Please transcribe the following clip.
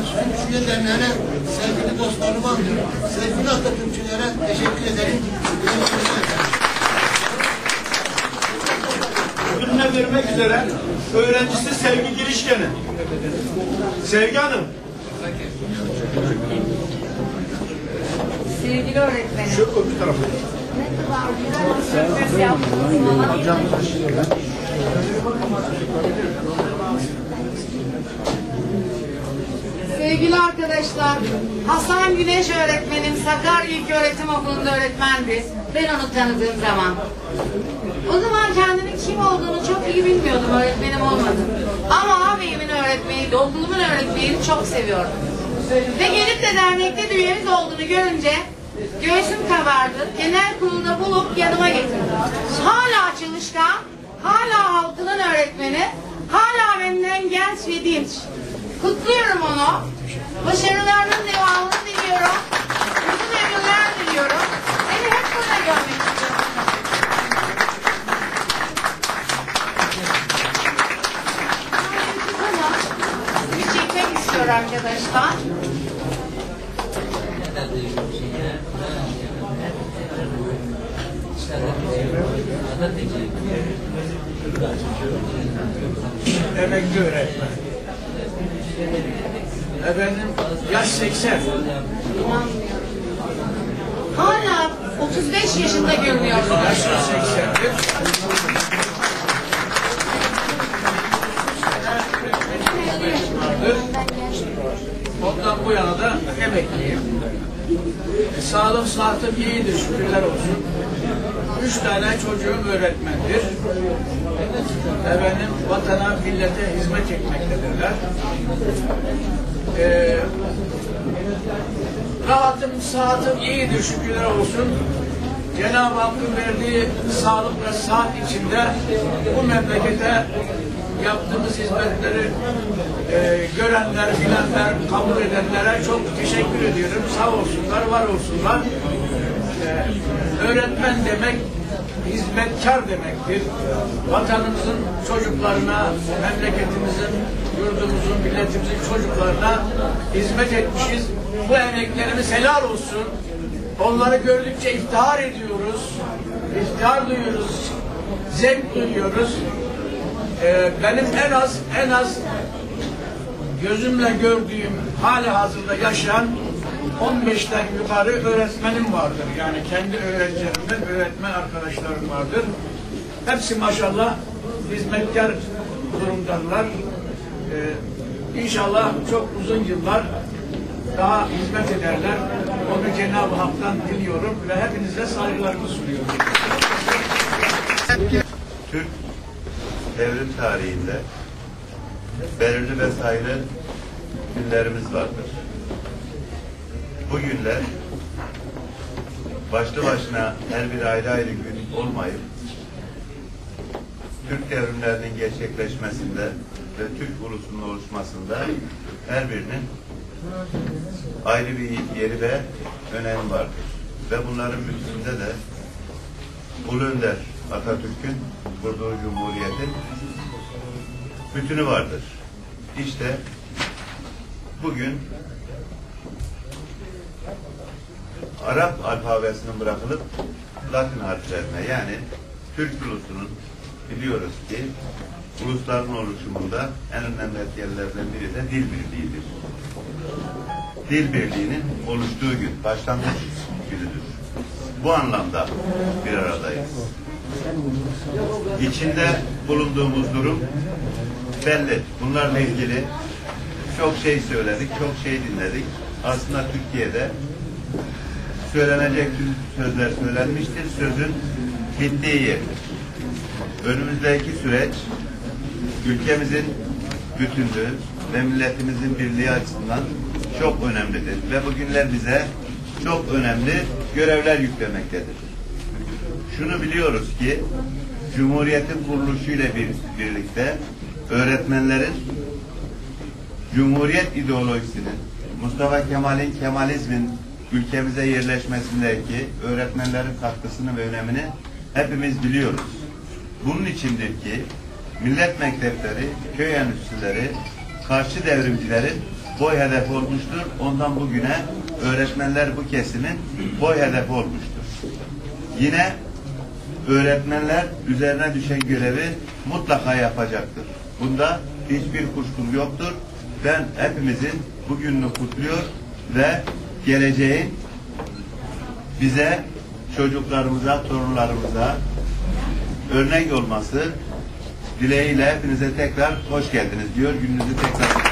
Atatürkçü derneğine, sevgili dostlarıma, sevgili Atatürkçülere teşekkür ederim. ödülüne vermek üzere öğrencisi Sevgi Girişken'i. Sevgi Hanım, Sevgili öğretmenim. şu öbür tarafa. Ne kadar güzel bir sürpriz yaptınız bana. Sevgili arkadaşlar, Hasan Güneş öğretmenim Sakarya İlköğretim Okulu'nda öğretmendi. Ben onu tanıdığım zaman. O zaman kendinin kim olduğunu çok iyi bilmiyordum, öğretmenim olmadı. Ama ağabeyimin öğretmeniydi, okulumun öğretmenini çok seviyordum. Ve gelip de dernekte de üyemiz olduğunu görünce göğsüm kabardı. Genel kurulda bulup yanıma getirdi. Hala çalışkan, hala halkının öğretmeni, hala benden genç ve dinç. Kutluyorum onu. Başarılarının devamını diliyorum. Uzun ömürler diliyorum. Seni hep burada görmek istiyorum. Bir çekmek istiyor arkadaşlar. Emekli öğretmen. Efendim, yaş 80. Hala 35 yaşında görünüyorsun. Yaş 80'dir. Ondan bu yana da emekliyim. Sağlığım sıhhatim iyidir şükürler olsun. Üç tane çocuğum öğretmendir. Efendim vatana, millete hizmet etmektedirler. E, rahatım, sıhhatim iyidir şükürler olsun. Cenab-ı Hakk'ın verdiği sağlık ve sıhhat içinde bu memlekete yaptığımız hizmetleri e, görenler, bilenler, kabul edenlere çok teşekkür ediyorum. Sağ olsunlar, var olsunlar. Öğretmen demek hizmetkar demektir. Vatanımızın çocuklarına, memleketimizin, yurdumuzun, milletimizin çocuklarına hizmet etmişiz. Bu emeklerimiz helal olsun. Onları gördükçe iftihar ediyoruz. İftihar duyuyoruz. Zevk duyuyoruz. Ee, benim en az en az gözümle gördüğüm hali hazırda yaşayan 15'ten yukarı öğretmenim vardır. Yani kendi öğrencilerimden öğretmen arkadaşlarım vardır. Hepsi maşallah hizmetkar durumdalar. Ee, inşallah çok uzun yıllar daha hizmet ederler. Onu Cenab-ı Hak'tan diliyorum ve hepinize saygılarımı sunuyorum. Türk devrim tarihinde belirli vesaire günlerimiz vardır. Bu günler başlı başına her bir ayrı ayrı gün olmayıp Türk devrimlerinin gerçekleşmesinde ve Türk ulusunun oluşmasında her birinin ayrı bir yeri ve önemi vardır. Ve bunların bütününde de Ulu Önder Atatürk'ün kurduğu Cumhuriyet'in bütünü vardır. İşte bugün Arap alfabesinin bırakılıp Latin harflerine yani Türk ulusunun biliyoruz ki ulusların oluşumunda en önemli etkenlerden biri de dil birliğidir. Dil birliğinin oluştuğu gün, başlangıç günüdür. Bu anlamda bir aradayız. İçinde bulunduğumuz durum belli. Bunlarla ilgili çok şey söyledik, çok şey dinledik. Aslında Türkiye'de söylenecek sözler söylenmiştir. Sözün bittiği yerdir. Önümüzdeki süreç ülkemizin bütünlüğü ve milletimizin birliği açısından çok önemlidir. Ve bugünler bize çok önemli görevler yüklemektedir. Şunu biliyoruz ki Cumhuriyetin kuruluşuyla bir, birlikte öğretmenlerin Cumhuriyet ideolojisinin Mustafa Kemal'in Kemalizmin ülkemize yerleşmesindeki öğretmenlerin katkısını ve önemini hepimiz biliyoruz. Bunun içindir ki millet mektepleri, köy enstitüleri, karşı devrimcilerin boy hedefi olmuştur. Ondan bugüne öğretmenler bu kesimin boy hedefi olmuştur. Yine öğretmenler üzerine düşen görevi mutlaka yapacaktır. Bunda hiçbir kuşkum yoktur. Ben hepimizin bugününü kutluyor ve geleceğin bize, çocuklarımıza, torunlarımıza örnek olması dileğiyle hepinize tekrar hoş geldiniz diyor. Gününüzü tekrar